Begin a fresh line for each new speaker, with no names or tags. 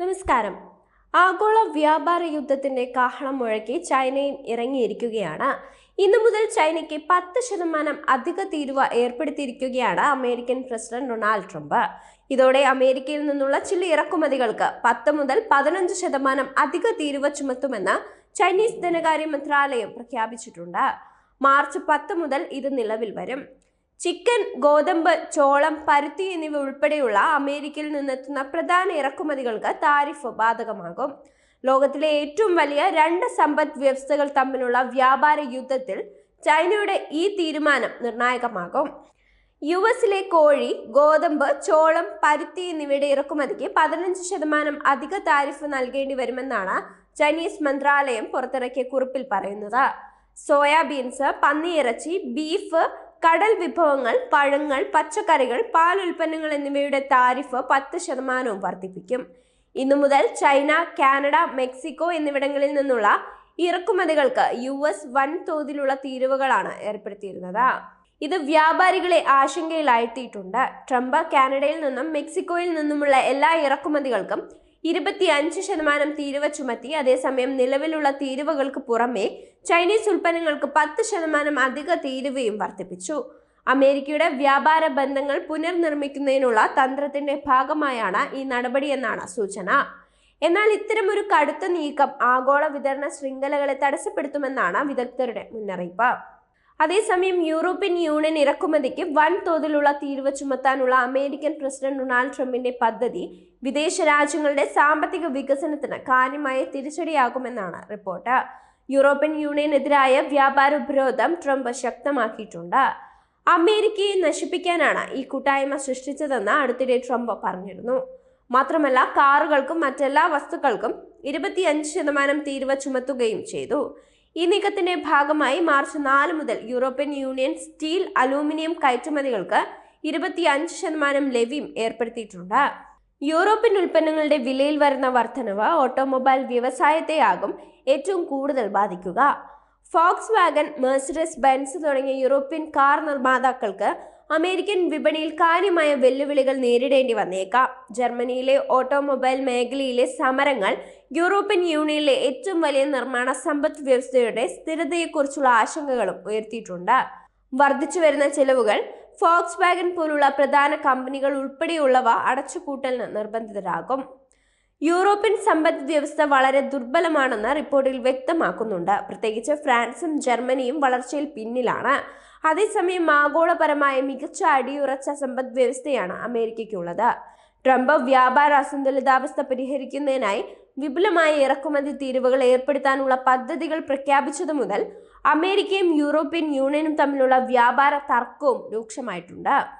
നമസ്കാരം. ആഗോള വ്യാപാര യുദ്ധത്തിന്റെ കാഹളം മുഴക്കി ചൈനയും ഇറങ്ങിയിരിക്കുകയാണ്. ഇന്നു മുതൽ ചൈനയ്ക്ക് പത്ത് ശതമാനം അധിക തീരുവ ഏർപ്പെടുത്തിയിരിക്കുകയാണ് അമേരിക്കൻ പ്രസിഡന്റ് ഡൊണാൾഡ് ട്രംപ്. ഇതോടെ അമേരിക്കയിൽ നിന്നുള്ള ചില ഇറക്കുമതികൾക്ക് പത്ത് മുതൽ പതിനഞ്ച് ശതമാനം അധിക തീരുവ ചുമത്തുമെന്ന് ചൈനീസ് ധനകാര്യ മന്ത്രാലയം പ്രഖ്യാപിച്ചിട്ടുണ്ട്. മാർച്ച് പത്ത് മുതൽ ഇത് നിലവിൽ വരും. ചിക്കൻ ഗോതമ്പ് ചോളം പരുത്തി എന്നിവ ഉൾപ്പെടെയുള്ള അമേരിക്കയിൽ നിന്നെത്തുന്ന പ്രധാന ഇറക്കുമതികൾക്ക് താരിഫ് ബാധകമാകും. ലോകത്തിലെ ഏറ്റവും വലിയ രണ്ട് സമ്പദ് വ്യവസ്ഥകൾ തമ്മിലുള്ള വ്യാപാര യുദ്ധത്തിൽ ചൈനയുടെ ഈ തീരുമാനം നിർണായകമാകും. യു എസിലെ കോഴി ഗോതമ്പ് ചോളം പരുത്തി എന്നിവയുടെ ഇറക്കുമതിക്ക് പതിനഞ്ച് ശതമാനം അധിക താരിഫ് നൽകേണ്ടി വരുമെന്നാണ് ചൈനീസ് മന്ത്രാലയം പുറത്തിറക്കിയ കുറിപ്പിൽ പറയുന്നത്. സോയാബീൻസ് പന്നിയിറച്ചി ബീഫ് കടൽ വിഭവങ്ങൾ പഴങ്ങൾ പച്ചക്കറികൾ പാൽ ഉൽപ്പന്നങ്ങൾ എന്നിവയുടെ താരിഫ് പത്ത് ശതമാനവും വർദ്ധിപ്പിക്കും. ഇന്നു മുതൽ ചൈന കാനഡ മെക്സിക്കോ എന്നിവിടങ്ങളിൽ നിന്നുള്ള ഇറക്കുമതികൾക്ക് യു എസ് വൻതോതിലുള്ള തീരുവകളാണ് ഏർപ്പെടുത്തിയിരുന്നത്. ഇത് വ്യാപാരികളെ ആശങ്കയിലാഴ്ത്തിയിട്ടുണ്ട്. ട്രംപ് കാനഡയിൽ നിന്നും മെക്സിക്കോയിൽ നിന്നുമുള്ള എല്ലാ ഇറക്കുമതികൾക്കും ഇരുപത്തി അഞ്ച് ശതമാനം തീരുവ ചുമത്തി അതേസമയം നിലവിലുള്ള തീരുവകൾക്ക് പുറമെ ചൈനീസ് ഉൽപ്പന്നങ്ങൾക്ക് പത്ത് ശതമാനം അധിക തീരുവയും വർദ്ധിപ്പിച്ചു. അമേരിക്കയുടെ വ്യാപാര ബന്ധങ്ങൾ പുനർനിർമ്മിക്കുന്നതിനുള്ള തന്ത്രത്തിന്റെ ഭാഗമായാണ് ഈ നടപടിയെന്നാണ് സൂചന. എന്നാൽ ഇത്തരമൊരു കടുത്ത നീക്കം ആഗോള വിതരണ ശൃംഖലകളെ തടസ്സപ്പെടുത്തുമെന്നാണ് വിദഗ്ധരുടെ മുന്നറിയിപ്പ്. അതേസമയം യൂറോപ്യൻ യൂണിയൻ ഇറക്കുമതിക്ക് വൻ തോതിലുള്ള തീരുവ ചുമത്താനുള്ള അമേരിക്കൻ പ്രസിഡന്റ് ഡൊണാൾഡ് ട്രംപിന്റെ പദ്ധതി വിദേശ രാജ്യങ്ങളുടെ സാമ്പത്തിക വികസനത്തിന് കാര്യമായ തിരിച്ചടിയാകുമെന്നാണ് റിപ്പോർട്ട്. യൂറോപ്യൻ യൂണിയനെതിരായ വ്യാപാര ഉപരോധം ട്രംപ് ശക്തമാക്കിയിട്ടുണ്ട്. അമേരിക്കയെ നശിപ്പിക്കാനാണ് ഈ കൂട്ടായ്മ സൃഷ്ടിച്ചതെന്ന് അടുത്തിടെ ട്രംപ് പറഞ്ഞിരുന്നു. മാത്രമല്ല കാറുകൾക്കും മറ്റെല്ലാ വസ്തുക്കൾക്കും ഇരുപത്തിയഞ്ച് ശതമാനം തീരുവ ചുമത്തുകയും ചെയ്തു. ഈ നീക്കത്തിന്റെ ഭാഗമായി മാർച്ച് നാല് മുതൽ യൂറോപ്യൻ യൂണിയൻ സ്റ്റീൽ അലൂമിനിയം കയറ്റുമതികൾക്ക് ഇരുപത്തിയഞ്ച് ശതമാനം ലെവിയും ഏർപ്പെടുത്തിയിട്ടുണ്ട്. യൂറോപ്യൻ ഉൽപ്പന്നങ്ങളുടെ വിലയിൽ വരുന്ന വർധനവ് ഓട്ടോമൊബൈൽ വ്യവസായത്തെയാകും ഏറ്റവും കൂടുതൽ ബാധിക്കുക. ഫോക്സ് വാഗൻ മെഴ്സിഡസ് ബെൻസ് തുടങ്ങിയ യൂറോപ്യൻ കാർ നിർമ്മാതാക്കൾക്ക് അമേരിക്കൻ വിപണിയിൽ കാര്യമായ വെല്ലുവിളികൾ നേരിടേണ്ടി വന്നേക്കാം. ജർമ്മനിയിലെ ഓട്ടോമൊബൈൽ മേഖലയിലെ സമരങ്ങൾ യൂറോപ്യൻ യൂണിയനിലെ ഏറ്റവും വലിയ നിർമ്മാണ സമ്പദ് വ്യവസ്ഥയുടെ സ്ഥിരതയെക്കുറിച്ചുള്ള ആശങ്കകളും ഉയർത്തിയിട്ടുണ്ട്. വർദ്ധിച്ചു വരുന്ന ചെലവുകൾ ഫോക്സ് വാഗൻ പോലുള്ള പ്രധാന കമ്പനികൾ ഉൾപ്പെടെയുള്ളവ അടച്ചുപൂട്ടലിന് നിർബന്ധിതരാകും. യൂറോപ്യൻ സമ്പദ് വ്യവസ്ഥ വളരെ ദുർബലമാണെന്ന് റിപ്പോർട്ടിൽ വ്യക്തമാക്കുന്നുണ്ട്. പ്രത്യേകിച്ച് ഫ്രാൻസും ജർമ്മനിയും വളർച്ചയിൽ പിന്നിലാണ്. അതേസമയം ആഗോളപരമായ മികച്ച അടിയുറച്ച സമ്പദ് വ്യവസ്ഥയാണ് അമേരിക്കയ്ക്കുള്ളത്. ട്രംപ് വ്യാപാര അസന്തുലിതാവസ്ഥ പരിഹരിക്കുന്നതിനായി വിപുലമായ ഇറക്കുമതി തീരുവകൾ ഏർപ്പെടുത്താനുള്ള പദ്ധതികൾ പ്രഖ്യാപിച്ചതു മുതൽ അമേരിക്കയും യൂറോപ്യൻ യൂണിയനും തമ്മിലുള്ള വ്യാപാര തർക്കവും രൂക്ഷമായിട്ടുണ്ട്.